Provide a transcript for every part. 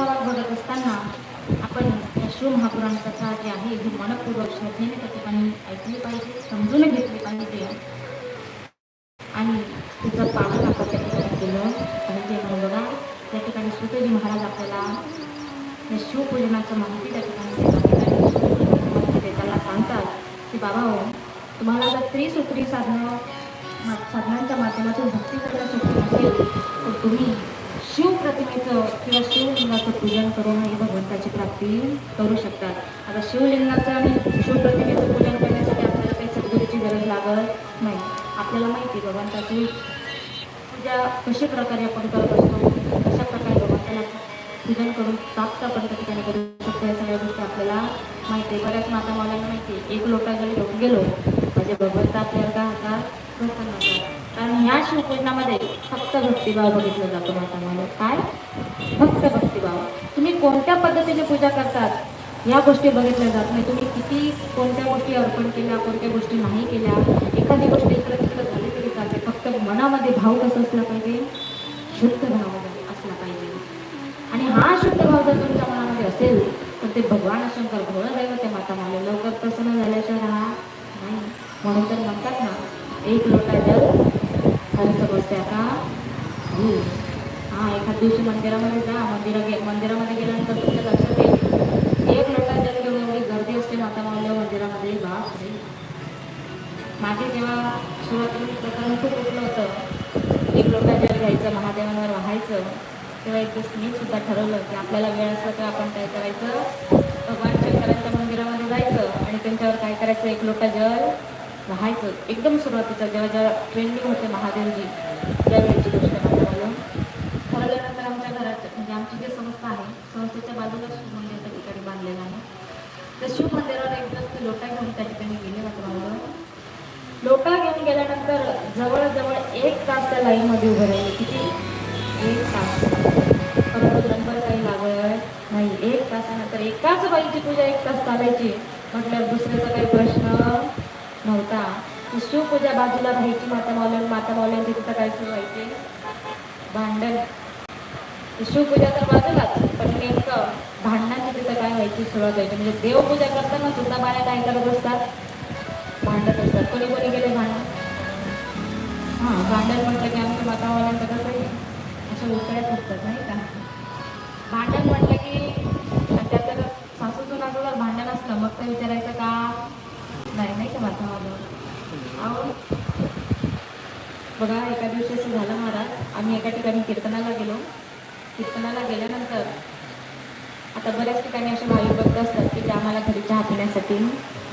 कथावाद बघत असताना आपण या शिव महापुराण कथा जी आहे ही मनपूर्वक श्रद्धेने त्या ठिकाणी ऐकली पाहिजे समजून घेतली पाहिजे. आणि तिचं पालन आपण त्या ठिकाणी केलं. पाहिजे म्हणून बघा त्या ठिकाणी सुतजी महाराज आपल्याला या शिवपूजनाचं माहिती त्या ठिकाणी देताना सांगतात की बाबा हो तुम्हाला जर त्रिसूत्री साधनं मा- साधनांच्या माध्यमातून भक्ती करण्यासाठी असेल तर तुम्ही शिवप्रतिमेचं किंवा शिवलिंगाचं पूजन करून भगवंताची प्राप्ती करू शकतात. आता शिवलिंगाचं आणि शिवप्रतिमेचं पूजन करण्यासाठी आपल्याला काही सद्गुरूची गरज लागत नाही. आपल्याला माहिती आहे भगवंताची पूजा कशा प्रकारे आपण करत असतो कशा प्रकारे भगवंताला पूजन करून प्राप्त आपण त्या ठिकाणी करू शकतो या सगळ्या गोष्टी आपल्याला माहिती आहे. बऱ्याच माता मला माहिती आहे एक लोटा जरी घेऊन गेलो म्हणजे भगवंत आपल्याला काय होतात. प्रसन्न ह्या शिवपूजनामध्ये फक्त भक्तिभाव बघितला जातो माता काय? फक्त भक्तिभाव. तुम्ही कोणत्या पद्धतीने पूजा करतात? या गोष्टी बघितल्या जात नाही. तुम्ही किती कोणत्या गोष्टी अर्पण केल्या कोणत्या गोष्टी नाही केल्या एखादी गोष्ट इकडे तिकडे झाली तरी चालते. फक्त मनामध्ये भाव कसं असला पाहिजे शुद्ध भाव असला पाहिजे. आणि हा शुद्ध भाव जर तुमच्या मनामध्ये असेल तर ते भगवान शंकर घोळ दैवते माता माले लवकर प्रसन्न झाल्याशिवाय राहा. नाही. म्हणून तर म्हणतात ना एक लोटा जल सारी समस्या का हां. हो. हा एखाद दिवशी मंदिरामध्ये जा. मंदिरा गे मंदिरामध्ये गेल्यानंतर तुमच्या लक्षात येईल. एक लोटा जल घेऊन एवढी गर्दी असते माता मावल्या मंदिरामध्ये. बाप रे. मागे जेव्हा सुरुवातीला प्रकरण खूप उठलं होतं एक लोटा जल घ्यायचं महादेवांवर व्हायचं तेव्हा एक दिवस मी सुद्धा ठरवलं की आपल्याला वेळ असला तर आपण काय करायचं? भगवान शंकरांच्या मंदिरामध्ये जायचं आणि त्यांच्यावर काय करायचं? एक लोटा जल राहायचं एकदम सुरुवातीचं जेव्हा ज्या ट्रेंडिंग होते महादेवजी त्यावेळेची गोष्ट माझ्या ठरवल्यानंतर आमच्या घरात म्हणजे आमची जी संस्था आहे संस्थेच्या बाजूला शिव मंदिर त्या ठिकाणी बांधलेलं आहे. त्या शिव मंदिरावर एक दिवस ते लोटा घेऊन त्या ठिकाणी गेले मात्र लोटा घेऊन गेल्यानंतर जवळजवळ एक तास त्या लाईनमध्ये उभं राहिले. किती? एक तास. परंतु नंबर काही लागत नाही. एक तासानंतर एकाच बाईची पूजा एक तास चालायची. म्हटल्यावर दुसऱ्याचा काही प्रश्न नव्हता. ती शिवपूजा बाजूला राहायची माता मावल्या माता मावल्यांची तिथं काय सुरू व्हायचे. भांडण. शिवपूजा तर बाजूलाच पण नेमकं भांडणाची तिथं काय व्हायची सुरुवात व्हायची. म्हणजे देवपूजा करताना सुद्धा बाया काय करत असतात भांडत असतात. कोणी कोणी गेले भांडण? हां भांडण म्हटलं की आमच्या मातावाल्यांचं कसं आहे? अशा उकळ्यात असतात नाही का? भांडण म्हटलं की आणि त्यात जर सासू सुनाचं जर भांडण असलं मग तर विचारायचं का? नाही नाही का मातावालं अहो बघा एका दिवशी असं झालं महाराज आम्ही एका ठिकाणी कीर्तनाला गेलो. कीर्तनाला गेल्यानंतर आता बऱ्याच ठिकाणी असे भाविक भक्त असतात की ते आम्हाला घरी चहा पिण्यासाठी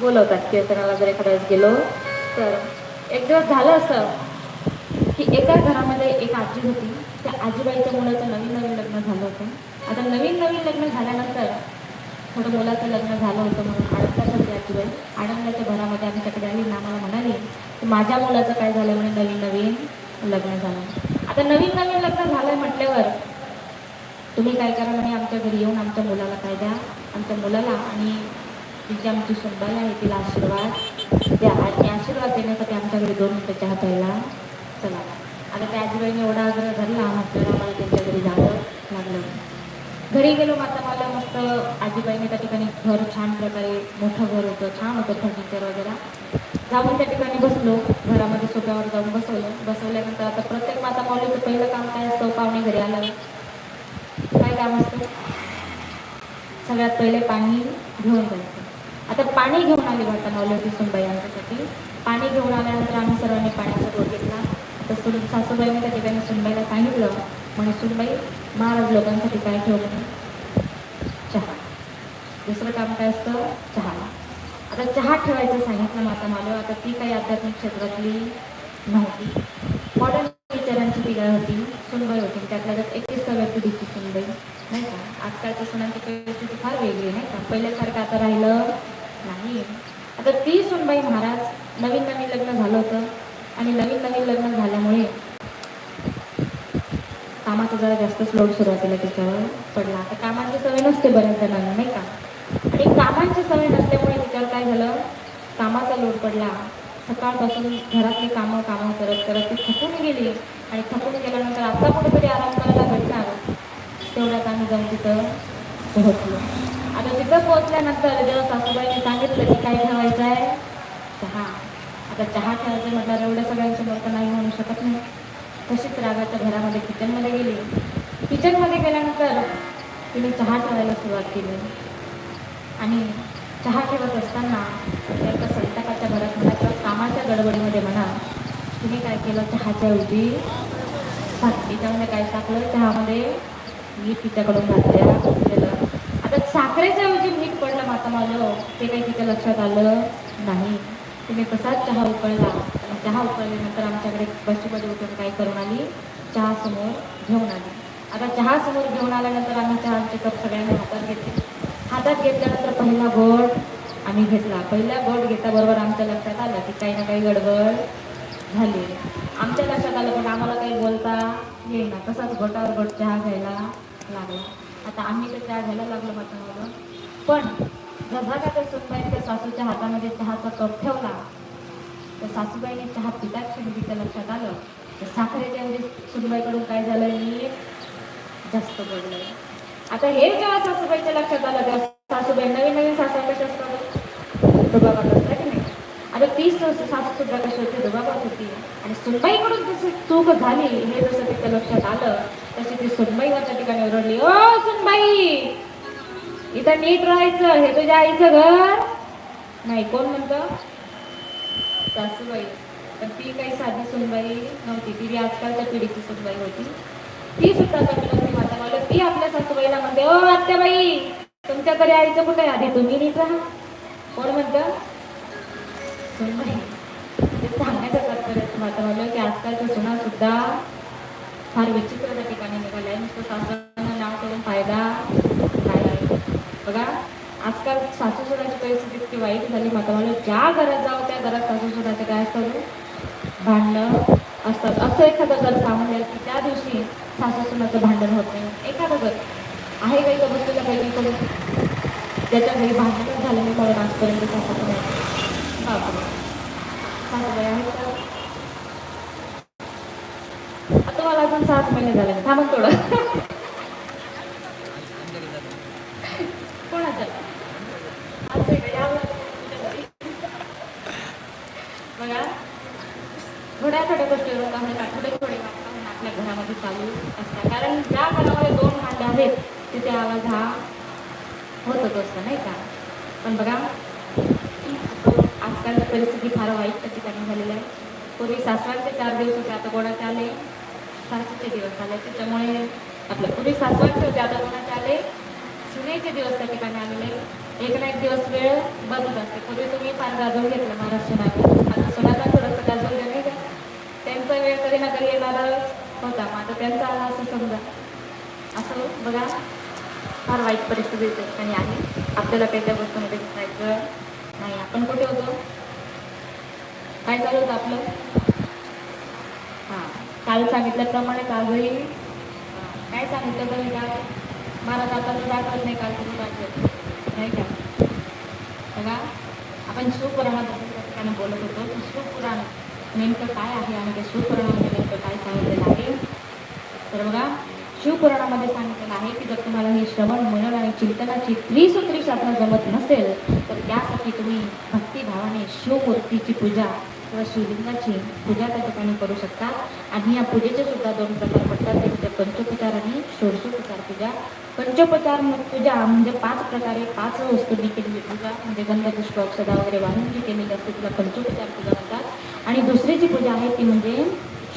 बोलवतात. कीर्तनाला जर एखाद्या वेळेस गेलो तर एक दिवस झालं असं की एका घरामध्ये एक आजी होती. त्या आजीबाईच्या मुलाचं नवीन नवीन लग्न झालं होतं. आता नवीन नवीन लग्न झाल्यानंतर थोडं मुलाचं लग्न झालं होतं म्हणून. आनंदात होती आजीबाई आनंदाच्या भरामध्ये आम्ही त्याकडे आली ना आम्हाला म्हणाली की माझ्या मुलाचं काय झालं म्हणे नवीन नवीन लग्न झालं? आता नवीन नवीन लग्न झालं म्हटल्यावर तुम्ही काय करा म्हणे आमच्या घरी येऊन आमच्या मुलाला काय द्या. आमच्या मुलाला आणि ती जी आमची सुनबाई आहे तिला आशीर्वाद द्या आणि आशीर्वाद देण्यासाठी आमच्या घरी दोन मिनटं चहा प्यायला चला. आता त्या आजीबाईने एवढा आग्रह धरला म्हटल्यावर आम्हाला त्यांच्या घरी जावं लागलं. घरी गेलो माता मला मस्त आजीबाईने त्या ठिकाणी घर छान प्रकारे मोठं घर होतं छान होतं फर्निचर वगैरे. जाऊन त्या ठिकाणी बसलो घरामध्ये सोप्यावर जाऊन बसवलं. बसवल्यानंतर आता प्रत्येक माता माऊलीचं पहिलं काम काय असतं? पाहुणे घरी आला काय काम असतं? सगळ्यात पहिले पाणी घेऊन जायचं. आता पाणी घेऊन आले माता माऊली होती आमच्यासाठी. पाणी घेऊन आल्यानंतर आम्ही सर्वांनी पाण्याचा डोस घेतला. तर सासूबाईने त्या ठिकाणी सुनबाईला सांगितलं म्हणे सुनबाई महाराज लोकांसाठी काय ठेवलं? चहा. दुसरं काम काय असतं? चहा. आता चहा ठेवायचं सांगितलं माता मालव आता ती काही आध्यात्मिक क्षेत्रातली नव्हती. मॉडर्न विचारांची ती काय होती सुनबाई होती. त्यातल्या त्यात व्यक्ती पिढीची सुनबाई नाही का? आजकालच्या सणांची परिस्थिती फार वेगळी नाही का? पहिल्यासारखं आता राहिलं नाही. आता ती सुनबाई महाराज नवीन नवीन लग्न झालं होतं आणि नवीन नवीन लग्न झाल्यामुळे कामाचा जरा जास्तच लोड सुरुवातीला तिच्यावर पडला. आता कामांची सवय नसते बऱ्याच जणांना नाही का? आणि कामांची सवय नसल्यामुळे तिच्यावर काय झालं? कामाचा लोड पडला. सकाळपासून घरातली कामं कामं करत करत ती थकून गेली. आणि थकून गेल्यानंतर आता कुठेतरी आराम करायला भेटणार. तेवढ्यात आम्ही जाऊन तिथं पोहोचलो. आता तिथं पोहोचल्यानंतर जेव्हा सासूबाईने सांगितलं की काय ठेवायचं आहे चहा. आता चहा ठेवायचं म्हटल्यावर एवढ्या सगळ्यांसमोर तर नाही म्हणू शकत नाही तशीच रागाच्या घरामध्ये किचनमध्ये गेली. किचनमध्ये गेल्यानंतर तिने चहा ठेवायला सुरुवात केली. आणि चहा ठेवत असताना एका स्वयंपाकाच्या घरात म्हणा किंवा कामाच्या गडबडीमध्ये म्हणा तिने काय केलं चहाच्या ऐवजी? भाकरी त्यामध्ये काय टाकलं चहामध्ये? मीठ तिच्याकडून घातल्या आता साखरेच्या ऐवजी मीठ पडलं माता माझं ते काही तिच्या लक्षात आलं नाही. तिने तसाच चहा उकळला? चहा उकळल्यानंतर आमच्याकडे बशीमध्ये उठून काय करून आली? चहा समोर घेऊन आली. आता चहा समोर घेऊन आल्यानंतर आम्ही चहाचे कप सगळ्यांनी हातात घेतले. हातात घेतल्यानंतर पहिला गोड आम्ही घेतला. पहिला गोड घेताबरोबर आमच्या लक्षात आलं की काही ना काही गडबड झाली. आमच्या लक्षात आलं पण आम्हाला काही बोलता येईना. तसाच गोटावर गोट चहा घ्यायला लागला. आता आम्ही तर चहा घ्यायला लागलो माझ्या पण जसा का त्या सुनबाई त्या सासूच्या हातामध्ये चहाचा कप ठेवला तर सासूबाईने चहा पिताच क्षणी लक्षात आलं. तर साखरेच्या म्हणजे सुनबाईकडून काय झालं जास्त पडलं आता हे जेव्हा सासूबाईच्या लक्षात आलं तेव्हा सासूबाई नवीन नवीन सासूबाईच्या कशा असतात? दुबाबात असतात की नाही? आता तीच सासू सासू सुद्धा कशी होती? दुबाबात होती. आणि सुनबाईकडून जशी चूक झाली हे जसं तिच्या लक्षात आलं तशी ती सुनबाईवरच्या ठिकाणी ओरडली ओ सुनबाई! इथं नीट राहायचं हे तुझ्या आईचं घर. नाही कोण म्हणतं? सासूबाई तर ती काही साधी सुनबाई नव्हती. ती बी आजकालच्या पिढीची सुनबाई होती. ती सुद्धा जमिनीवरती माता. मला ती आपल्या सासूबाईला म्हणते ओ आत्याबाई तुमच्या घरी आईचं कुठे आधी तुम्ही नीट राहा. कोण म्हणतं? सुनबाई. ते सांगायचं तात्पर्य माता मावलं की आजकालच्या सुना सुद्धा फार विचित्र त्या ठिकाणी निघाल्या नुसतं सासूबाईंना नाव करून फायदा काय बघा. आजकाल सासू सुनाची परिस्थिती इतकी वाईट झाली माता मला ज्या घरात जाऊ त्या घरात सासू सुनाचे काय असतात भांडणं असतात. असं एखादं घर सांगून द्याल की त्या दिवशी सासू सुनाचं भांडण होत नाही. एखादं घर. आहे काही का बसलेलं काही करून. ज्याच्या घरी भांडणच झालं नाही म्हणून आजपर्यंत सासू सुना बापरे. सासूबाई आहेत का? आता मला अजून सात महिने झाले. थांबून थोडं कोणाचं असं आहे का? यावं तुमच्या घरी. बघा सगळ्या थोड्या गोष्टीवरून का म्हणजे होईना, थोडे थोडे वाटतात आपल्या घरामध्ये चालू असतात. कारण ज्या घरामध्ये दोन भांडे आहेत तिथे आवाज हा होतच असतो नाही का? पण बघा आजकाल परिस्थिती फार वाईट त्या ठिकाणी झालेली आहे. पूर्वी सासवांचे चार दिवस होते आता कोणाचे आले? सासूचे दिवस आले. त्याच्यामुळे आपल्या पूर्वी सासवांचे होते आता कोणाचे आले? सुनेचे दिवस त्या ठिकाणी आलेले. एक ना एक दिवस वेळ बदलत असते. पूर्वी तुम्ही फार गाजवून घेतलं महाराष्ट्राला आता सुनाला थोडंसं गाजवलं नाही का त्यांचा वेळ तरी ना कधी होता. मग आता त्यांचा आला असं समजा असं बघा फार वाईट परिस्थिती त्या ठिकाणी आहे. आपल्याला काही त्या गोष्टीमध्ये दिसायचं नाही. आपण कुठे होतो? काय चालू होतं आपलं? हां. काल सांगितल्याप्रमाणे आजही काय सांगितलं तरी काय मला आता दाखवत नाही काल तुम्ही दाखवत नाही का? बघा आपण शिवपुराणाबद्दल त्या ठिकाणी बोलत होतो. की नेमकं काय आहे आणि त्या शिवपुराणामध्ये नेमकं काय सांगितलेलं आहे? तर बघा शिवपुराणामध्ये सांगितलेलं आहे की जर तुम्हाला हे श्रवण मनन आणि चिंतनाची त्रिसूत्री साधना जमत नसेल तर त्यासाठी तुम्ही भक्तिभावाने शिवमूर्तीची पूजा किंवा शिवलिंगाची पूजा त्या ठिकाणी करू शकता. आणि या पूजेचे सुद्धा दोन प्रकार पडतात. ते म्हणजे पंचोपचार आणि षोडशोपचार पूजा. पंचोपचार पूजा म्हणजे पाच प्रकारे पाच वस्तूंनी केलेली पूजा. म्हणजे गंधपुष्प औषधा वगैरे वाहून जी केलेली असते तिला पंचोपचार पूजा म्हणतात. आणि दुसरी जी पूजा आहे ती म्हणजे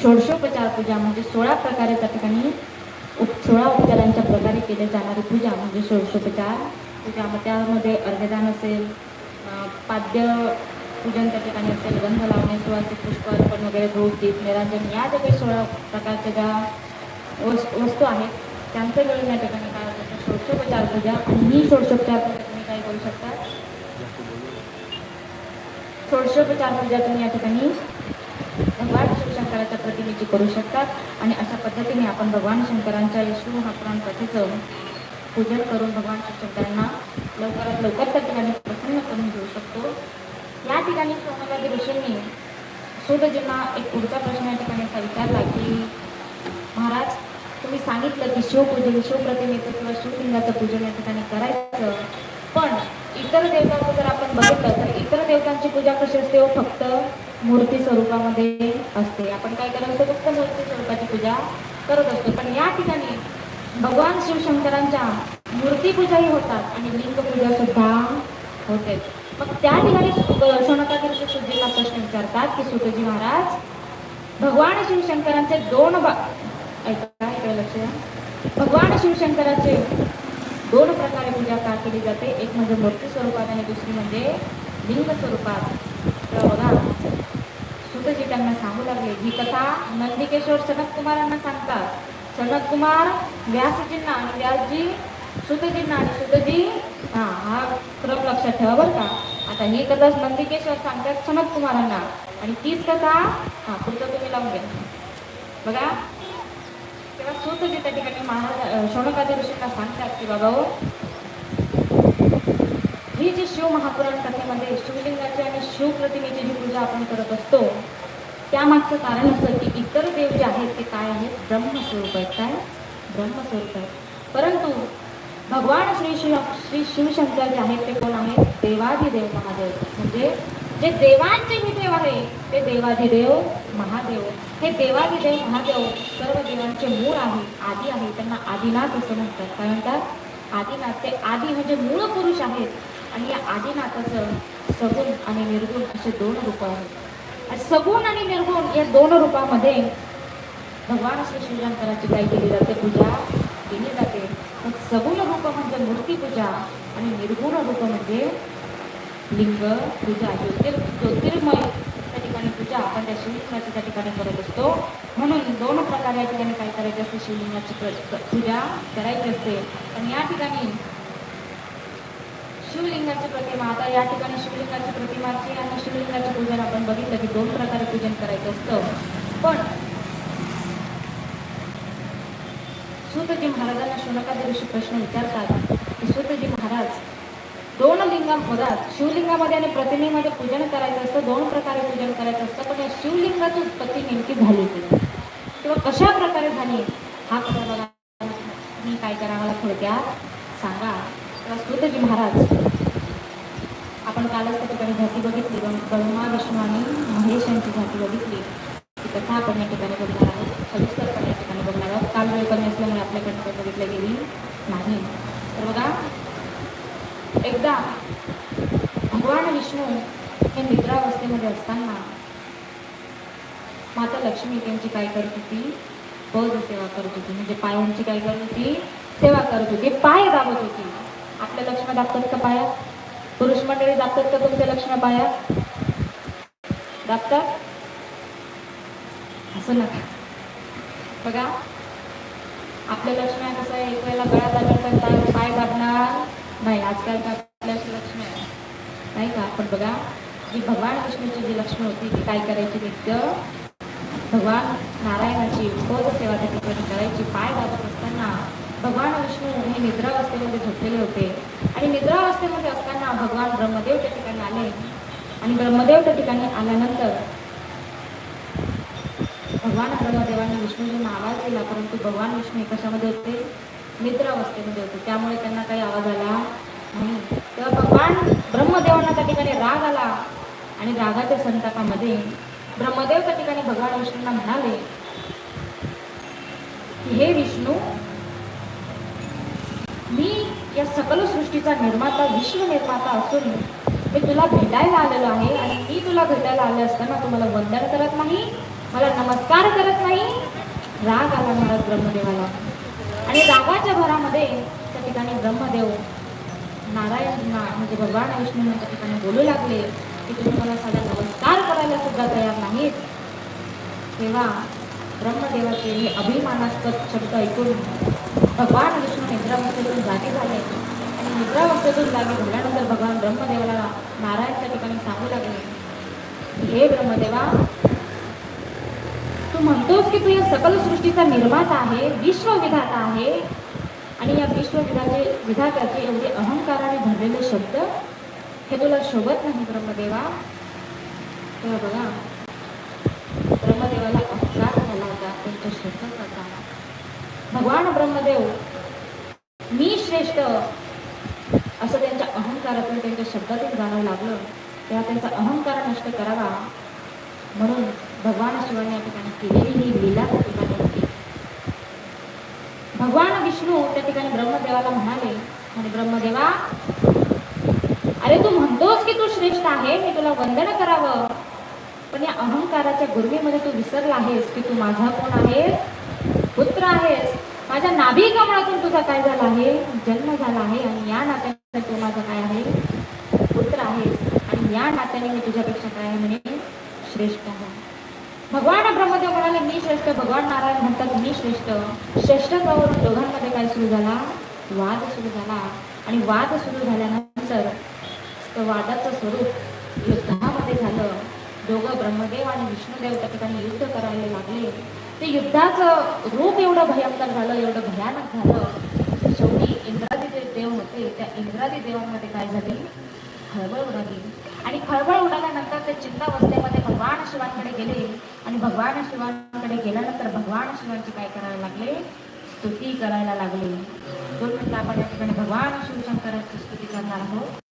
षोडशोपचार पूजा म्हणजे सोळा प्रकारे त्या ठिकाणी उप सोळा उपचारांच्या प्रकारे केली जाणारी पूजा म्हणजे षोडशोपचार. पूजा मग त्यामध्ये अर्घ्यदान असेल पाद्य पूजन त्या ठिकाणी असेल गंध लावणे सुवासिक पुष्प अर्पण वगैरे धूप दीप निरांजन या ज्या काही सोळा प्रकारच्या ज्या वस वस्तू आहेत त्यांचं मिळून या ठिकाणी काय होतं? षोडशोपचार पूजा आणि ही षोडशोपचार पूजा तुम्ही काय करू शकता. षोडशोपचार पूजा तुम्ही या ठिकाणी भगवान शिवशंकराच्या प्रतिमेची करू शकतात. आणि अशा पद्धतीने आपण भगवान शंकरांच्या विष्णू महापुराण कथेचं पूजन करून भगवान शिवशंकरांना लवकरात लवकर त्या ठिकाणी प्रसन्न करून घेऊ शकतो. या ठिकाणी सोमवारी ऋषींनी सूतजींना एक पुढचा प्रश्न या ठिकाणी असा विचारला की महाराज तुम्ही सांगितलं की शिवपूजन शिवप्रतिमेचं किंवा शिवलिंगाचं पूजन या ठिकाणी करायचं. इतर देवतांचं जर आपण बघितलं तर इतर देवतांची पूजा कशी असते हो? फक्त मूर्ती स्वरूपामध्ये असते. आपण काय करत असतो? फक्त मूर्ती स्वरूपाची पूजा करत असतो. पण या ठिकाणी भगवान शिवशंकरांच्या मूर्ती पूजाही होतात आणि लिंग पूजा सुद्धा होते. मग त्या ठिकाणी सोनकातील सुजीला प्रश्न विचारतात की सुतजी महाराज भगवान शिवशंकरांचे दोन बा ऐका ऐका लक्ष भगवान शिवशंकराचे दोन प्रकारे म्हणजे पूजा का केली जाते. एक म्हणजे मूर्ती स्वरूपात आणि दुसरी म्हणजे लिंग स्वरूपात. तर बघा सुतजी त्यांना सांगू लागले ही कथा नंदिकेश्वर सनतकुमारांना सांगतात. सनतकुमार व्यासजींना आणि व्यासजी सुतजींना आणि सुतजी हा हा क्रम लक्षात ठेवा बरं का. आता ही कथा नंदिकेश्वर सांगतात सनतकुमारांना. आणि तीच कथा हा पुढचं तुम्ही लावून घ्या. बघा तेव्हा सुतजी त्या ठिकाणी महाराज शौनकादी ऋषींना सांगतात की बाबा हो, ही जी शिव महापुराण कथेमध्ये शिवलिंगाची आणि शिवप्रतिमेची जी पूजा आपण करत असतो त्यामागचं कारण असं की इतर देव जे आहेत ते काय आहेत? ब्रह्मस्वरूप आहेत. काय? ब्रह्मस्वरूप आहेत. परंतु भगवान श्री शिव श्री शिवशंकर जे आहेत ते कोण आहेत? देवादिदेव महादेव म्हणजे जे देवांचे मी देव आहे ते देवाधिदेव महादेव. हे देवाधिदेव महादेव सर्व देवांचे मूळ आहे आदी आहे. त्यांना आदिनाथ असं म्हणतात. काय म्हणतात? आदिनाथ. ते आदी म्हणजे मूळ पुरुष आहेत. आणि या आदिनाथाचं सगुण आणि निर्गुण असे दोन रूप आहेत. सगुण आणि निर्गुण या दोन रूपामध्ये भगवान श्री शिवशंकराची काय केली जाते? पूजा केली जाते. मग सगुण रूप म्हणजे मूर्तीपूजा आणि निर्गुण रूप म्हणजे लिंग पूजा ज्योतिर ज्योतिर्मय त्या ठिकाणी पूजा आपण त्या शिवलिंगाची त्या ठिकाणी करत असतो. म्हणून दोन प्रकारे या ठिकाणी काय करायचे असते? शिवलिंगाची पूजा करायची असते. पण या ठिकाणी शिवलिंगाची प्रतिमा आता या ठिकाणी शिवलिंगाची प्रतिमाची आणि शिवलिंगाचे पूजन आपण बघितलं की दोन प्रकारे पूजन करायचं असतं. पण सूतजी महाराजांना शुनकाच्या दिवशी प्रश्न विचारतात की सूतजी महाराज दोन लिंगामध्ये शिवलिंगामध्ये आणि प्रतिमेमध्ये पूजन करायचं असतं दोन प्रकारे पूजन करायचं असतं पण या शिवलिंगाची उत्पत्ती नेमकी झाली होती. किंवा कशा प्रकारे झाली? हा कथा बघा. मी काय करा मला थोडक्यात सांगा. तर सूतजी महाराज आपण कालच त्या ठिकाणी घाटी बघितली ब्रह्मा विष्णू आणि महेश यांची घाटी बघितली. ती कथा आपण या ठिकाणी बघणार आहोत. सविस्तरपणे या ठिकाणी बघणार आहोत. काल वेळ कमी असल्यामुळे आपल्याकडे ते गेली नाही. तर बघा एकदा भगवान विष्णू हे निद्रावस्थेमध्ये असताना माता लक्ष्मी त्यांची काय करत होती? बौद्ध सेवा करत होती. म्हणजे पायांची काय करत होती? सेवा करत होती. पाय दाबत होती. आपल्या लक्ष्मी दाबतात का पायात पुरुष मंडळी दाबतात का तुमच्या लक्ष्मी पायात दाबतात? असं नका. बघा आपल्या लक्ष्म्या कसं आहे? एक वेळेला गळा दाबतात नाही आजकाल तर नाही आपल्या अशा लक्ष्मी आहे नाही का? पण बघा जी भगवान विष्णूची जी लक्ष्मी होती ती काय करायची नित्य? भगवान नारायणाची पद सेवा त्या ठिकाणी करायची पाय दाबत असताना भगवान विष्णू हे निद्रावस्थेमध्ये झोपलेले होते. आणि निद्रावस्थेमध्ये असताना भगवान ब्रह्मदेव त्या ठिकाणी आले. आणि ब्रह्मदेव त्या ठिकाणी आल्यानंतर भगवान ब्रह्मदेवाने विष्णूजींना आवाज दिला परंतु भगवान विष्णू कशामध्ये होते? मित्र अवस्थेमध्ये होते. त्यामुळे त्यांना काही आवाज आला नाही. तेव्हा भगवान ब्रह्मदेवांना त्या ठिकाणी राग आला आणि रागाच्या संतापामध्ये ब्रह्मदेव त्या ठिकाणी भगवान विष्णूंना म्हणाले की हे विष्णू मी या सकल सृष्टीचा निर्माता विश्व निर्माता असून मी तुला भेटायला आलेलो आहे आणि मी तुला भेटायला आले असताना तुम्हाला वंदन करत नाही मला नमस्कार करत नाही. राग आला महाराज ब्रह्मदेवाला. आणि रागाच्या भरामध्ये त्या ठिकाणी ब्रह्मदेव नारायणना म्हणजे भगवान विष्णूंना त्या ठिकाणी बोलू लागले की तुम्ही मला साधा नमस्कार करायला सुद्धा तयार नाहीत. तेव्हा ब्रह्मदेवाचे हे अभिमानास्पद शब्द ऐकून भगवान विष्णू निद्रावस्थेतून जागे झाले. आणि निद्रावस्थेतून जागी झाल्यानंतर भगवान ब्रह्मदेवाला नारायणच्या ठिकाणी सांगू लागले हे ब्रह्मदेवा तू म्हणतोस की तू या सकल सृष्टीचा निर्माता आहे विश्वविधाता आहे. आणि या विश्वविधाचे विधात्याचे एवढे अहंकाराने भरलेले शब्द हे तुला शोभत नाही ब्रह्मदेवा. तेव्हा बघा ब्रह्मदेवाला अहंकार झाला होता त्यांच्या शब्दाचा भगवान ब्रह्मदेव मी श्रेष्ठ असं त्यांच्या अहंकारातून त्यांच्या शब्दातून जाणं लागलं. तेव्हा त्यांचा अहंकार नष्ट करावा. म्हणून भगवान शिवाने या ठिकाणी केलेली ही लीला त्या ठिकाणी होती. भगवान विष्णू त्या ठिकाणी ब्रह्मदेवाला म्हणाले आणि ब्रह्मदेवा अरे तू म्हणतोस की तू श्रेष्ठ आहे मी तुला वंदन करावं. पण या अहंकाराच्या गुर्मीमध्ये तू विसरला आहेस की तू माझा कोण आहेस? पुत्र आहेस. माझ्या नाभी कमळातून तुझा काय झाला आहे? जन्म झाला आहे आणि या नात्याने तू माझा काय आहे? पुत्र आहेस. आणि या नात्याने मी तुझ्यापेक्षा काय आहे? म्हणे श्रेष्ठ आहे. भगवान ब्रह्मदेव म्हणाले मी श्रेष्ठ भगवान नारायण म्हणतात मी श्रेष्ठ. श्रेष्ठत्वावरून दोघांमध्ये काय सुरू झाला? वाद सुरू झाला. आणि वाद सुरू झाल्यानंतर वादाचं स्वरूप युद्धामध्ये झालं. दोघं ब्रह्मदेव आणि विष्णुदेव त्या ठिकाणी युद्ध करायला लागले. ते युद्धाचं रूप एवढं भयंकर झालं एवढं भयानक झालं. शेवटी इंद्रादी जे देव होते त्या इंद्रादी देवांमध्ये काय झाली? खळबळ उडाली. आणि खळबळ उडाल्यानंतर ते चिंतावस्थेमध्ये भगवान शिवांकडे गेले आणि भगवान शिवांकडे गेल्यानंतर भगवान शिवांची काय करायला लागले? स्तुती करायला लागले. दोन म्हटलं आपण या ठिकाणी भगवान शिवशंकरांची स्तुती करणार आहोत.